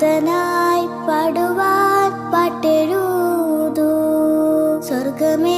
നാഥനായി പാടുവാൻ പാട്ടെഴുതൂ. സ്വർഗമേ